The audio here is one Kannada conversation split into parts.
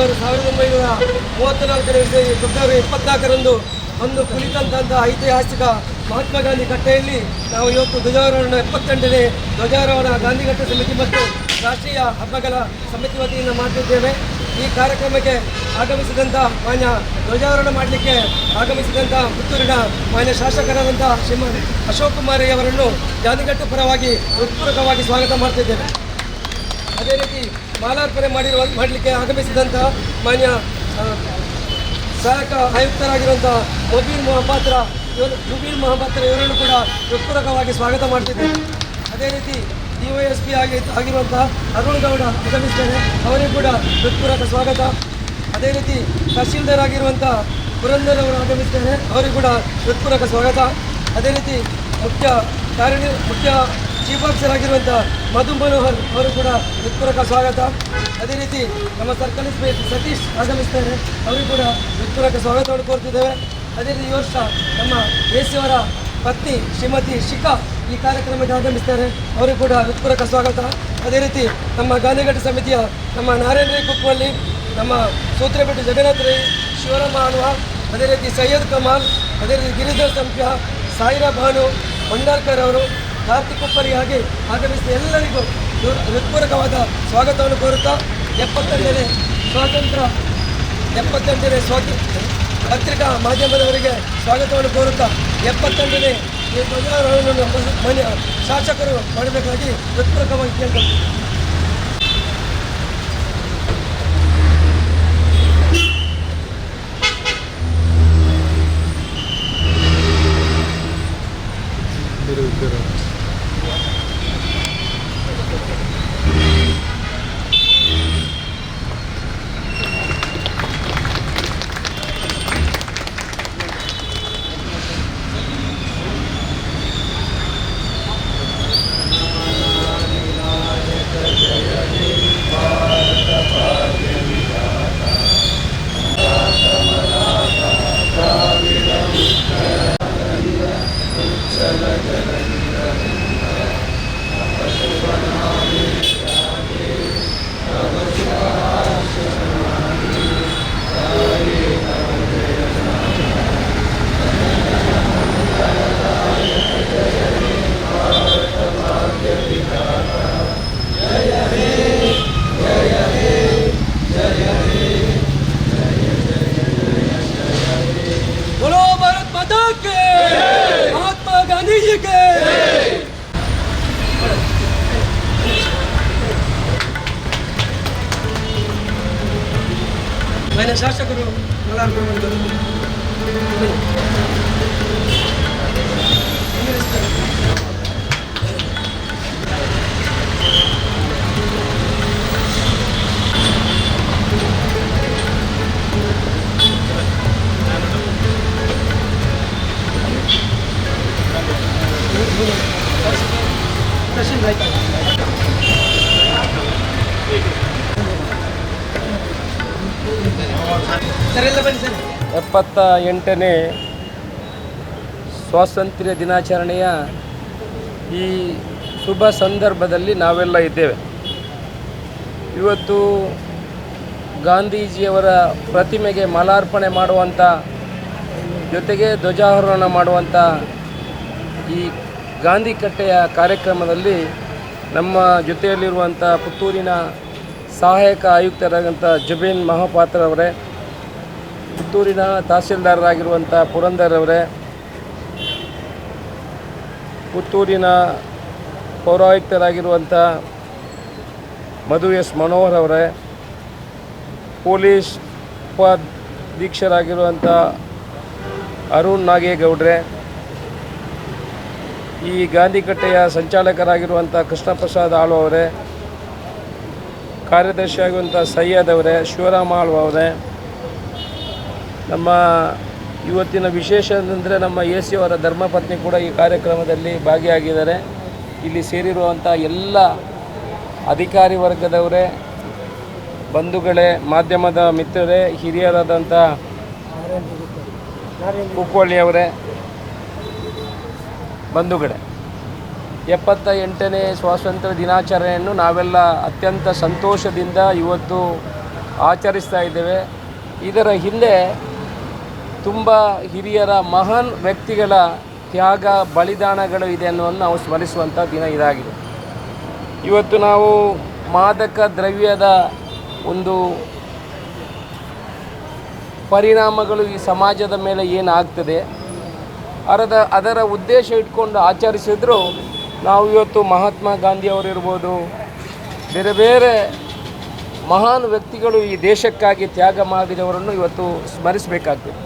ಗಾಂಧೀಜಿಯವರು ಸಾವಿರದ ಒಂಬೈನೂರ ಮೂವತ್ತ್ನಾಲ್ಕನೇ ಫೆಬ್ರವರಿ ಇಪ್ಪತ್ನಾಲ್ಕರಂದು ಒಂದು ಕುಳಿತಂತಹ ಐತಿಹಾಸಿಕ ಮಹಾತ್ಮ ಗಾಂಧಿ ಕಟ್ಟೆಯಲ್ಲಿ ನಾವು ಇವತ್ತು ಧ್ವಜಾರೋಹಣ ಎಪ್ಪತ್ತೆಂಟನೇ ಧ್ವಜಾರೋಹಣ ಗಾಂಧಿಘಟ್ಟ ಸಮಿತಿ ಮತ್ತು ರಾಷ್ಟ್ರೀಯ ಹಬ್ಬಗಳ ಸಮಿತಿ ವತಿಯಿಂದ ಮಾಡುತ್ತಿದ್ದೇವೆ ಈ ಕಾರ್ಯಕ್ರಮಕ್ಕೆ ಆಗಮಿಸಿದಂಥ ಮಾನ್ಯ ಧ್ವಜಾರೋಹಣ ಮಾಡಲಿಕ್ಕೆ ಆಗಮಿಸಿದಂಥ ಪುತ್ತೂರಿನ ಮಾನ್ಯ ಶಾಸಕರಾದಂಥ ಶ್ರೀಮಾನ್ ಅಶೋಕ್ ಕುಮಾರ್ ಅವರನ್ನು ಗಾಂಧಿಘಟ್ಟ ಪರವಾಗಿ ಹೃತ್ಪೂರ್ವಕವಾಗಿ ಸ್ವಾಗತ ಮಾಡ್ತಿದ್ದೇವೆ. ಅದೇ ರೀತಿ ಮಾಲಾರ್ಪಣೆ ಮಾಡಿರುವ ಮಾಡಲಿಕ್ಕೆ ಆಗಮಿಸಿದಂಥ ಮಾನ್ಯ ಸಹಾಯಕ ಆಯುಕ್ತರಾಗಿರುವಂಥ ಮೊಬೀನ್ ಮೊಹಪಾತ್ರ ಇವರು ಮೊಬೀಲ್ ಮೊಹಪಾತ್ರ ಇವರನ್ನು ಕೂಡ ಹೃತ್ಪೂರ್ವಕವಾಗಿ ಸ್ವಾಗತ ಮಾಡ್ತಿದ್ದೇನೆ. ಅದೇ ರೀತಿ ಡಿ ವೈ ಎಸ್ ಪಿ ಆಗಿ ಆಗಿರುವಂಥ ಅರುಣ್ ಗೌಡ ಆಗಮಿಸ್ತಾರೆ ಅವರಿಗೂ ಕೂಡ ಹೃತ್ಪೂರ್ವಕ ಸ್ವಾಗತ. ಅದೇ ರೀತಿ ತಹಶೀಲ್ದಾರ್ ಆಗಿರುವಂಥ ಪುರಂದರ್ ಅವರು ಆಗಮಿಸ್ತಾರೆ ಅವರಿಗೂ ಕೂಡ ಹೃತ್ಪೂರ್ವಕ ಸ್ವಾಗತ. ಅದೇ ರೀತಿ ಮುಖ್ಯ ಕಾರ್ಯ ಮುಖ್ಯ ಚೀಫ್ ಆಫೀಸರ್ ಆಗಿರುವಂಥ ಮಧು ಮನೋಹರ್ ಅವರು ಕೂಡ ಹೃತ್ಪೂರ್ವಕ ಸ್ವಾಗತ. ಅದೇ ರೀತಿ ನಮ್ಮ ಸರ್ಕಲ್ ಇನ್ಸ್ಪೆಕ್ಟರ್ ಸತೀಶ್ ಆಗಮಿಸ್ತಾರೆ. ಅವರು ಕೂಡ ಹೃತ್ಪೂರ್ವಕ ಸ್ವಾಗತವನ್ನು ಕೋರ್ತಿದ್ದೇವೆ ಅದೇ ರೀತಿ ಈ ವರ್ಷ ನಮ್ಮ ಎಸಿಯವರ ಪತ್ನಿ ಶ್ರೀಮತಿ ಶಿಖಾ ಈ ಕಾರ್ಯಕ್ರಮಕ್ಕೆ ಆಗಮಿಸ್ತಾರೆ. ಅವರು ಕೂಡ ಹೃತ್ಪೂರ್ವಕ ಸ್ವಾಗತ. ಅದೇ ರೀತಿ ನಮ್ಮ ಗಾಂಧಿಘಟ್ಟ ಸಮಿತಿಯ ನಮ್ಮ ನಾರಾಯಣ ರೈ ಕುಪ್ಪಲ್ಲಿ ನಮ್ಮ ಸೂತ್ರಪೇಟೆ ಜಗನ್ನಾಥ ರೈ, ಶಿವರಾಮ ಆಳ್ವ ಅದೇ ರೀತಿ ಸೈಯದ್ ಕಮಾಲ್, ಅದೇ ರೀತಿ ಗಿರಿಧರ್ ಸಂಪ್ಯ, ಸಾಯಿರಾ ಭಾನು, ಭಂಡಾರ್ಕರ್ ಅವರು ಕಾರ್ತಿಕ್ ಉಪ್ಪರಿ ಹಾಗೆ ಆಗಮಿಸಿದ ಎಲ್ಲರಿಗೂ ಹೃತ್ಪೂರ್ವಕವಾದ ಸ್ವಾಗತವನ್ನು ಕೋರುತ್ತಾ ಎಪ್ಪತ್ತೆಂಟನೇ ಸ್ವಾತಂತ್ರ್ಯ ಎಪ್ಪತ್ತೆಂಟನೇ ಸ್ವಾತಂತ್ರ್ಯ ಪತ್ರಿಕಾ ಮಾಧ್ಯಮದವರಿಗೆ ಸ್ವಾಗತವನ್ನು ಕೋರುತ್ತಾ ಎಪ್ಪತ್ತೆಂಟನೇ ಈ ಧ್ವಜಾರೋಹಣವನ್ನು ಮನೆ ಶಾಸಕರು ಮಾಡಬೇಕಾಗಿ ಹೃತ್ಪೂರ್ವಕವಾಗಿ ಕೇಳ್ಕೊಳ್ತೀನಿ. के महात्मा गांधी जी के मैंने ಶಾಸಕರು ಮಲಾರ್ಪಣೆ ಎಪ್ಪತ್ತ ಎಂಟನೇ ಸ್ವಾತಂತ್ರ್ಯ ದಿನಾಚರಣೆಯ ಈ ಶುಭ ಸಂದರ್ಭದಲ್ಲಿ ನಾವೆಲ್ಲ ಇದ್ದೇವೆ. ಇವತ್ತು ಗಾಂಧೀಜಿಯವರ ಪ್ರತಿಮೆಗೆ ಮಾಲಾರ್ಪಣೆ ಮಾಡುವಂಥ ಜೊತೆಗೆ ಧ್ವಜಾರೋಹಣ ಮಾಡುವಂಥ ಈ ಗಾಂಧಿ ಕಟ್ಟೆಯ ಕಾರ್ಯಕ್ರಮದಲ್ಲಿ ನಮ್ಮ ಜೊತೆಯಲ್ಲಿರುವಂಥ ಪುತ್ತೂರಿನ ಸಹಾಯಕ ಆಯುಕ್ತರಾದಂಥ ಜುಬೇನ್ ಮಹಾಪಾತ್ರ ಅವರೇ ಪುತ್ತೂರಿನ ತಹಸೀಲ್ದಾರರಾಗಿರುವಂಥ ಪುರಂದರ್ ಅವರೇ, ಪುತ್ತೂರಿನ ಪೌರಾಯುಕ್ತರಾಗಿರುವಂಥ ಮಧು ಎಸ್ ಮನೋಹರ್ ಅವರೇ, ಪೊಲೀಸ್ ಉಪಾಧೀಕ್ಷರಾಗಿರುವಂಥ ಅರುಣ್ ನಾಗೇಗೌಡ್ರೆ, ಈ ಗಾಂಧಿಕಟ್ಟೆಯ ಸಂಚಾಲಕರಾಗಿರುವಂಥ ಕೃಷ್ಣ ಪ್ರಸಾದ್ ಆಳ್ವ ಅವರೇ, ಕಾರ್ಯದರ್ಶಿಯಾಗಿರುವಂಥ ಸೈಯದ್ ಅವರೇ, ಶಿವರಾಮ ಆಳ್ವ ಅವರೇ ನಮ್ಮ ಇವತ್ತಿನ ವಿಶೇಷ ಅಂದರೆ ನಮ್ಮ ಎ ಸಿ ಅವರ ಧರ್ಮಪತ್ನಿ ಕೂಡ ಈ ಕಾರ್ಯಕ್ರಮದಲ್ಲಿ ಭಾಗಿಯಾಗಿದ್ದಾರೆ. ಇಲ್ಲಿ ಸೇರಿರುವಂಥ ಎಲ್ಲ ಅಧಿಕಾರಿ ವರ್ಗದವರೇ, ಬಂಧುಗಳೇ, ಮಾಧ್ಯಮದ ಮಿತ್ರರೇ ಹಿರಿಯರಾದಂಥ ಕುಕ್ಕೋಳಿಯವರೇ ಬಂಧುಗಳೇ ಎಪ್ಪತ್ತ ಎಂಟನೇ ಸ್ವಾತಂತ್ರ್ಯ ದಿನಾಚರಣೆಯನ್ನು ನಾವೆಲ್ಲ ಅತ್ಯಂತ ಸಂತೋಷದಿಂದ ಇವತ್ತು ಆಚರಿಸ್ತಾ ಇದ್ದೇವೆ. ಇದರ ಹಿಂದೆ ತುಂಬ ಹಿರಿಯರ ಮಹಾನ್ ವ್ಯಕ್ತಿಗಳ ತ್ಯಾಗ, ಬಲಿದಾನಗಳು ಇದೆ ಅನ್ನೋವನ್ನು ನಾವು ಸ್ಮರಿಸುವಂಥ ದಿನ ಇದಾಗಿದೆ. ಇವತ್ತು ನಾವು ಮಾದಕ ದ್ರವ್ಯದ ಒಂದು ಪರಿಣಾಮಗಳು ಈ ಸಮಾಜದ ಮೇಲೆ ಏನಾಗ್ತದೆ, ಅದರ ಅದರ ಉದ್ದೇಶ ಇಟ್ಕೊಂಡು ಆಚರಿಸಿದ್ರು ನಾವು ಇವತ್ತು ಮಹಾತ್ಮ ಗಾಂಧಿಯವರಿರ್ಬೋದು ಬೇರೆ ಬೇರೆ ಮಹಾನ್ ವ್ಯಕ್ತಿಗಳು ಈ ದೇಶಕ್ಕಾಗಿ ತ್ಯಾಗ ಮಾಡಿದವರನ್ನು ಇವತ್ತು ಸ್ಮರಿಸಬೇಕಾಗ್ತದೆ.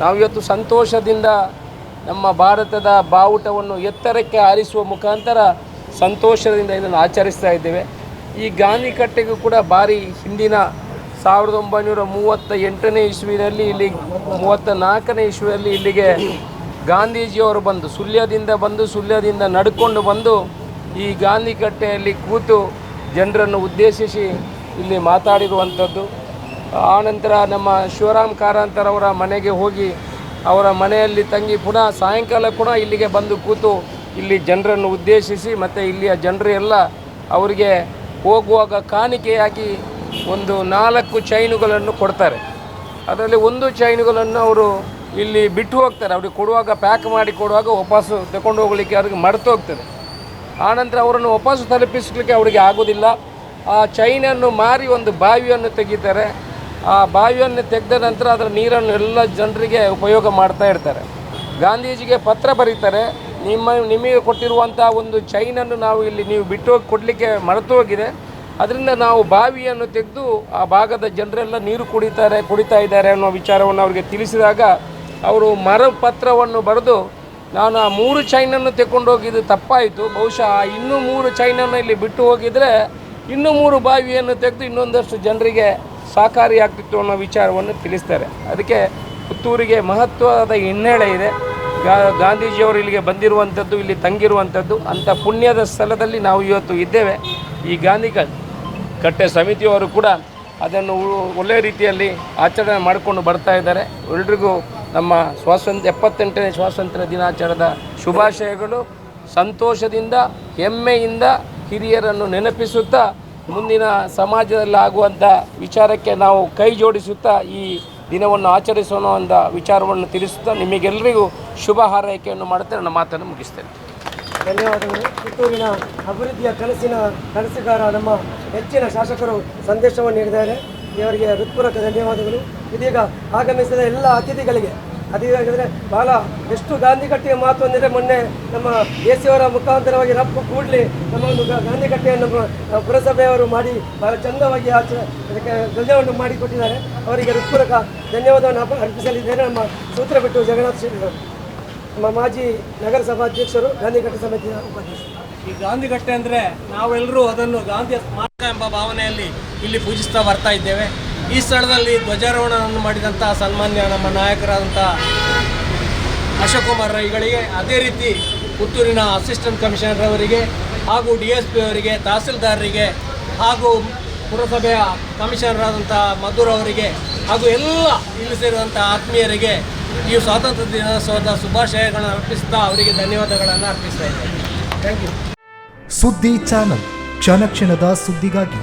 ನಾವು ಇವತ್ತು ಸಂತೋಷದಿಂದ ನಮ್ಮ ಭಾರತದ ಬಾವುಟವನ್ನು ಎತ್ತರಕ್ಕೆ ಹಾರಿಸುವ ಮುಖಾಂತರ ಸಂತೋಷದಿಂದ ಇದನ್ನು ಆಚರಿಸ್ತಾ ಇದ್ದೇವೆ. ಈ ಗಾಂಧಿ ಕಟ್ಟೆಗೂ ಕೂಡ ಭಾರಿ ಹಿಂದಿನ ಸಾವಿರದ ಒಂಬೈನೂರ ಮೂವತ್ತ ಎಂಟನೇ ಇಸ್ವಿನಲ್ಲಿ ಇಲ್ಲಿ ಮೂವತ್ತ ನಾಲ್ಕನೇ ಇಸ್ವಿಯಲ್ಲಿ ಇಲ್ಲಿಗೆ ಗಾಂಧೀಜಿಯವರು ಬಂದು, ಸುಳ್ಯದಿಂದ ಬಂದು, ಸುಳ್ಯದಿಂದ ನಡ್ಕೊಂಡು ಬಂದು ಈ ಗಾಂಧಿ ಕಟ್ಟೆಯಲ್ಲಿ ಕೂತು ಜನರನ್ನು ಉದ್ದೇಶಿಸಿ ಇಲ್ಲಿ ಮಾತಾಡಿರುವಂಥದ್ದು. ಆನಂತರ ನಮ್ಮ ಶಿವರಾಮ್ ಕಾರಂತರವರ ಮನೆಗೆ ಹೋಗಿ ಅವರ ಮನೆಯಲ್ಲಿ ತಂಗಿ ಪುನಃ ಸಾಯಂಕಾಲ ಕೂಡ ಇಲ್ಲಿಗೆ ಬಂದು ಕೂತು ಇಲ್ಲಿ ಜನರನ್ನು ಉದ್ದೇಶಿಸಿ ಮತ್ತು ಇಲ್ಲಿಯ ಜನರು ಎಲ್ಲ ಅವರಿಗೆ ಹೋಗುವಾಗ ಕಾಣಿಕೆಯಾಗಿ ಒಂದು ನಾಲ್ಕು ಚೈನುಗಳನ್ನು ಕೊಡ್ತಾರೆ. ಅದರಲ್ಲಿ ಒಂದು ಚೈನುಗಳನ್ನು ಅವರು ಇಲ್ಲಿ ಬಿಟ್ಟು ಹೋಗ್ತಾರೆ. ಅವ್ರಿಗೆ ಕೊಡುವಾಗ ಪ್ಯಾಕ್ ಮಾಡಿ ಕೊಡುವಾಗ ವಾಪಸ್ಸು ತಗೊಂಡು ಹೋಗಲಿಕ್ಕೆ ಅವ್ರಿಗೆ ಮರೆತು ಹೋಗ್ತದೆ ಆನಂತರ ಅವರನ್ನು ವಾಪಸ್ಸು ತಲುಪಿಸ್ಲಿಕ್ಕೆ ಅವರಿಗೆ ಆಗೋದಿಲ್ಲ. ಆ ಚೈನನ್ನು ಮಾರಿ ಒಂದು ಬಾವಿಯನ್ನು ತೆಗಿತಾರೆ. ಆ ಬಾವಿಯನ್ನು ತೆಗೆದ ನಂತರ ಅದರ ನೀರನ್ನು ಎಲ್ಲ ಜನರಿಗೆ ಉಪಯೋಗ ಮಾಡ್ತಾ ಇರ್ತಾರೆ. ಗಾಂಧೀಜಿಗೆ ಪತ್ರ ಬರೀತಾರೆ, ನಿಮ್ಮ, ನಿಮಗೆ ಕೊಟ್ಟಿರುವಂಥ ಒಂದು ಚೈನನ್ನು ನಾವು ಇಲ್ಲಿ ನೀವು ಬಿಟ್ಟು ಹೋಗಿ ಕೊಡಲಿಕ್ಕೆ ಮರೆತು ಹೋಗಿದೆ. ಅದರಿಂದ ನಾವು ಬಾವಿಯನ್ನು ತೆಗೆದು ಆ ಭಾಗದ ಜನರೆಲ್ಲ ನೀರು ಕುಡಿತಾರೆ, ಕುಡಿತಾ ಇದ್ದಾರೆ ಅನ್ನೋ ವಿಚಾರವನ್ನು ಅವರಿಗೆ ತಿಳಿಸಿದಾಗ ಅವರು ಮರ ಪತ್ರವನ್ನು ಬರೆದು, ನಾನು ಆ ಮೂರು ಚೈನನ್ನು ತೆಕ್ಕೊಂಡು ಹೋಗಿದ್ದು ತಪ್ಪಾಯಿತು, ಬಹುಶಃ ಆ ಇನ್ನೂ ಮೂರು ಚೈನನ್ನು ಇಲ್ಲಿ ಬಿಟ್ಟು ಹೋಗಿದರೆ ಇನ್ನೂ ಮೂರು ಬಾವಿಯನ್ನು ತೆಗೆದು ಇನ್ನೊಂದಷ್ಟು ಜನರಿಗೆ ಸಹಕಾರಿಯಾಗ್ತಿತ್ತು ಅನ್ನೋ ವಿಚಾರವನ್ನು ತಿಳಿಸ್ತಾರೆ. ಅದಕ್ಕೆ ಪುತ್ತೂರಿಗೆ ಮಹತ್ವದ ಹಿನ್ನೆಲೆ ಇದೆ. ಗಾ, ಗಾಂಧೀಜಿಯವರು ಇಲ್ಲಿಗೆ ಬಂದಿರುವಂಥದ್ದು, ಇಲ್ಲಿ ತಂಗಿರುವಂಥದ್ದು, ಅಂಥ ಪುಣ್ಯದ ಸ್ಥಳದಲ್ಲಿ ನಾವು ಇವತ್ತು ಇದ್ದೇವೆ. ಈ ಗಾಂಧಿ ಕಟ್ಟೆ ಸಮಿತಿಯವರು ಕೂಡ ಅದನ್ನು ಒಳ್ಳೆಯ ರೀತಿಯಲ್ಲಿ ಆಚರಣೆ ಮಾಡಿಕೊಂಡು ಬರ್ತಾ ಇದ್ದಾರೆ. ಎಲ್ರಿಗೂ ನಮ್ಮ ಸ್ವಾತಂತ್ರ್ಯ, ಎಪ್ಪತ್ತೆಂಟನೇ ಸ್ವಾತಂತ್ರ್ಯ ದಿನಾಚರಣದ ಶುಭಾಶಯಗಳು. ಸಂತೋಷದಿಂದ, ಹೆಮ್ಮೆಯಿಂದ ಹಿರಿಯರನ್ನು ನೆನಪಿಸುತ್ತಾ ಮುಂದಿನ ಸಮಾಜದಲ್ಲಿ ಆಗುವಂಥ ವಿಚಾರಕ್ಕೆ ನಾವು ಕೈ ಜೋಡಿಸುತ್ತಾ ಈ ದಿನವನ್ನು ಆಚರಿಸೋಣ ಅಂತ ವಿಚಾರವನ್ನು ತಿಳಿಸುತ್ತಾ ನಿಮಗೆಲ್ಲರಿಗೂ ಶುಭ ಹಾರೈಕೆಯನ್ನು ಮಾಡುತ್ತಾ ನನ್ನ ಮಾತನ್ನು ಮುಗಿಸ್ತೇನೆ. ಧನ್ಯವಾದಗಳು. ಪುತ್ತೂರಿನ ಅಭಿವೃದ್ಧಿಯ ಕನಸಿನ ಕನಸುಗಾರ ನಮ್ಮ ಹೆಚ್ಚಿನ ಶಾಸಕರು ಸಂದೇಶವನ್ನು ನೀಡಿದ್ದಾರೆ. ಇವರಿಗೆ ಹೃತ್ಪೂರ್ವಕ ಧನ್ಯವಾದಗಳು. ಇದೀಗ ಆಗಮಿಸಿದ ಎಲ್ಲ ಅತಿಥಿಗಳಿಗೆ ಅತಿಥಿಗಳಿದ್ರೆ ಬಹಳ ಎಷ್ಟು ಗಾಂಧಿ ಕಟ್ಟೆಯ ಮಾತು ಅಂದರೆ ಮೊನ್ನೆ ನಮ್ಮ ಎ ಸಿ ಅವರ ಮುಖಾಂತರವಾಗಿ ರಪ್ಪು ಕೂಡಲಿ ನಮ್ಮ ಒಂದು ಗಾ- ಗಾಂಧಿ ಕಟ್ಟೆಯನ್ನು ಮ- ಪುರಸಭೆಯವರು ಮಾಡಿ ಬಹಳ ಚಂದವಾಗಿ ಆಚ ಅದಕ್ಕೆ ಧ್ವಜವನ್ನು ಮಾಡಿಕೊಟ್ಟಿದ್ದಾರೆ. ಅವರಿಗೆ ಹೃತ್ಪೂರ್ವಕ ಧನ್ಯವಾದವನ್ನು ಅರ್ಪ- ಅರ್ಪಿಸಲಿದ್ದೇನೆ. ನಮ್ಮ ಸೂತ್ರ ಬಿಟ್ಟು ಜಗನ್ನಾಥ್ ಶ್ರೀಗಳು ನಮ್ಮ ಮಾಜಿ ನಗರಸಭಾಧ್ಯಕ್ಷರು ಗಾಂಧಿಘಟ್ಟ ಸಮಿತಿಯ ಉಪಾಧ್ಯಕ್ಷರು. ಈ ಗಾಂಧಿ ಕಟ್ಟೆ ಅಂದರೆ ನಾವೆಲ್ಲರೂ ಅದನ್ನು ಗಾಂಧಿಯ ಸ್ಮಾರಕ ಎಂಬ ಭಾವನೆಯಲ್ಲಿ ಇಲ್ಲಿ ಪೂಜಿಸ್ತಾ ಬರ್ತಾ ಇದ್ದೇವೆ. ಈ ಸ್ಥಳದಲ್ಲಿ ಧ್ವಜಾರೋಹಣವನ್ನು ಮಾಡಿದಂಥ ಸನ್ಮಾನ್ಯ ನಮ್ಮ ನಾಯಕರಾದಂಥ ಅಶೋಕ್ ಕುಮಾರ್ ರೈಗಳಿಗೆ ಅದೇ ರೀತಿ ಪುತ್ತೂರಿನ ಅಸಿಸ್ಟೆಂಟ್ ಕಮಿಷನರ್ ಅವರಿಗೆ ಹಾಗೂ ಡಿ ಎಸ್ ಪಿ ಅವರಿಗೆ, ತಹಸೀಲ್ದಾರರಿಗೆ ಹಾಗೂ ಪುರಸಭೆಯ ಕಮಿಷನರ್ ಆದಂಥ ಮಧುರ್ ಅವರಿಗೆ ಹಾಗೂ ಎಲ್ಲ ಇಲ್ಲಿ ಸೇರಿದಂಥ ಆತ್ಮೀಯರಿಗೆ ಈ ಸ್ವಾತಂತ್ರ್ಯ ದಿನೋತ್ಸವದ ಶುಭಾಶಯಗಳನ್ನು ಅರ್ಪಿಸ್ತಾ ಅವರಿಗೆ ಧನ್ಯವಾದಗಳನ್ನು ಅರ್ಪಿಸ್ತಾ ಇದ್ದೇನೆ. ಥ್ಯಾಂಕ್ ಯು ಸುದ್ದಿ ಚಾನಲ್ ಕ್ಷಣ ಕ್ಷಣದ ಸುದ್ದಿಗಾಗಿ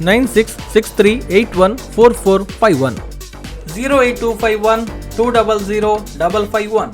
nine six six three eight one four four five one. zero eight two five one two double zero double five one.